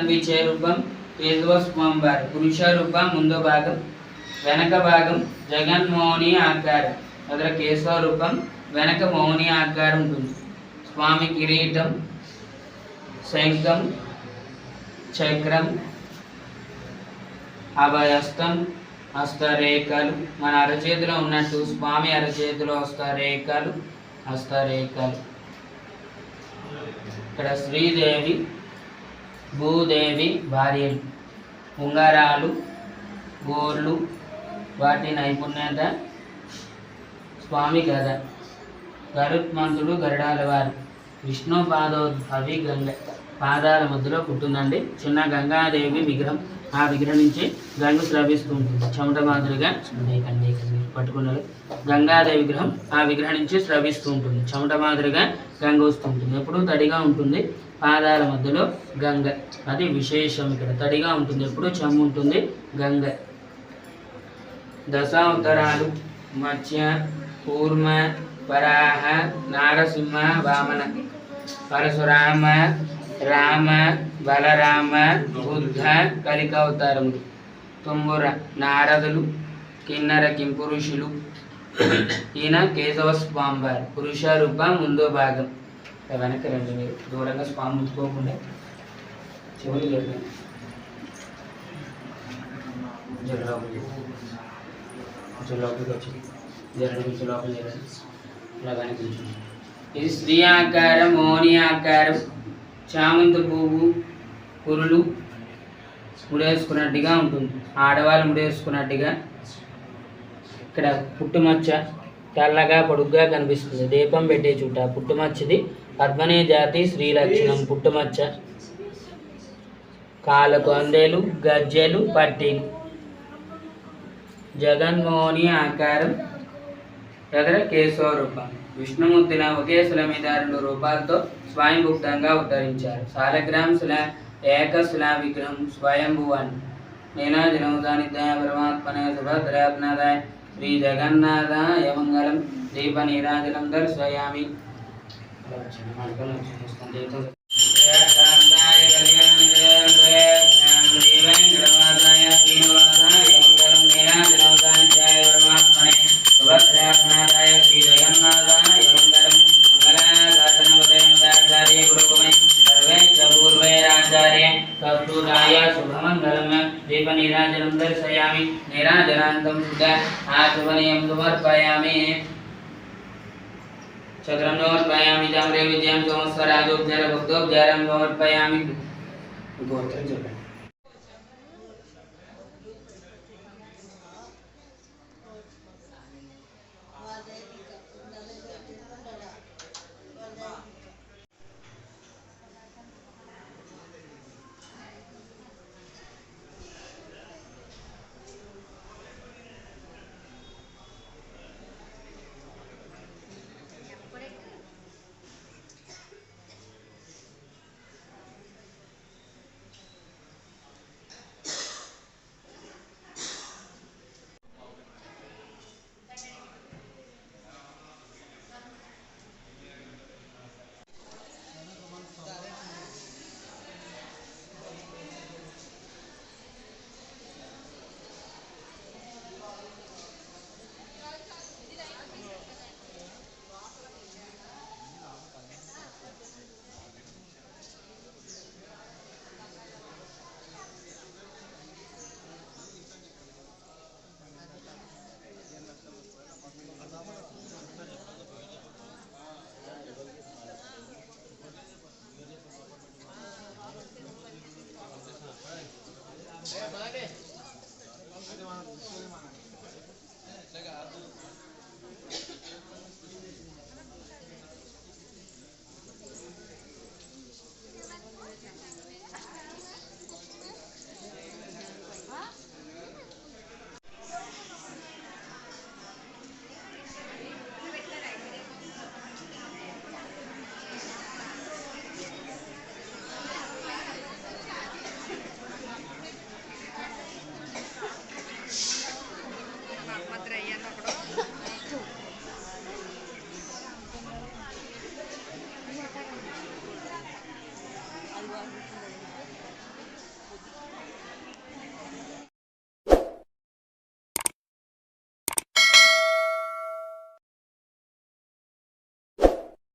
కనిపించే రూపం కేశవ స్వామి వారు పురుష రూపం ముందు భాగం వెనక భాగం జగన్మోహని ఆకారం. అదర కేశవ రూపం వెనక మౌని ఆకారం ఉంటుంది. స్వామి కిరీటం శంఖం చక్రం అభయస్తం హస్తరేఖలు. మన అరచేతిలో ఉన్నట్టు స్వామి అరచేతిలో హస్తరేఖలు హస్తరేఖలు. ఇక్కడ శ్రీదేవి భూదేవి భార్యలు. ఉంగరాలు గోర్లు వాటి నైపుణ్యత స్వామి గద. గరుత్మంతుడు గరుడాల వారు. విష్ణు పాదోద్భవి గంగ. పాదాల మధ్యలో పుట్టిందండి చిన్న గంగాదేవి విగ్రహం. ఆ విగ్రహం నుంచి గంగు స్రవిస్తూ ఉంటుంది. చెమట మాదిరిగా కండి పట్టుకున్నారు గంగాదేవి విగ్రహం ఆ విగ్రహం నుంచి స్రవిస్తూ ఉంటుంది. చెమట మాదిరిగా గంగ వస్తూ ఉంటుంది. ఎప్పుడూ తడిగా ఉంటుంది. పాదాల మధ్యలో గంగ. అది విశేషం ఇక్కడ. తడిగా ఉంటుంది. ఎప్పుడు చెమ్ము ఉంటుంది. గంగ. దశావతారాలు. మత్స్య కూర్మ వరాహ నారసింహ వామన పరశురామ రామ బలరామ బుద్ధ కలిక అవతారములు. తుమ్ముర నారదులు కిన్నర కింపురుషులు. ఈయన కేశవ స్వామి పురుష రూప ముందో భాగం. వెనక రండి మీరు. దూరంగా స్వామి ముట్టుకోకుండా. చెవులు చెప్పండి జర లోపలికి కొంచెం లోపలికి కొంచెం లోపలికి ఇలా వెనక ఇది స్త్రీ ఆకారం మోని ఆకారం. చామంతి పువ్వు పురులు ముడేసుకున్నట్టుగా ఉంటుంది. ఆడవాళ్ళు ముడేసుకున్నట్టుగా ఇక్కడ పుట్టుమచ్చ తెల్లగా పొడుగ్గా కనిపిస్తుంది. దీపం పెట్టే చుట్ట పుట్టుమచ్చది. పద్మనే జాతి శ్రీలక్షణం పుట్టుమచ్చ. కాళ్ళకు అందేలు గజ్జెలు పట్టీలు. జగన్మోహని ఆకారం ఎదర కేశవ రూపం విష్ణుమూర్తిన ఒకే శిల మీద రెండు రూపాలతో స్వయంభుక్తంగా ఉద్ధరించారు. సాలగ్రామ్ శిల ఏకశిల విగ్రహం స్వయంభువాన్ని నీనాజనముదానిద్దాయ పరమాత్మన సుభద్రాత్నాదాయ శ్రీ జగన్నాథాయ మంగళం. దీప నీరాజనం దర్శయామి श्रीजगन्नाथाय मङ्गलं मङ्गलाशासनपदयमदाचार्य गुरुकुमे सर्वे च पूर्वैराचार्य कस्तूराय शुभमङ्गलं दीपनीराजनं दर्शयामि निराजनान्तं सुख आशुभनीयं समर्पयामि छत्रनोर्पयामि चाम्रे विजयं सोमस्वराजोपचारभुक्तोपचारं समर्पयामि गोत्रजपम् matrellando, bro.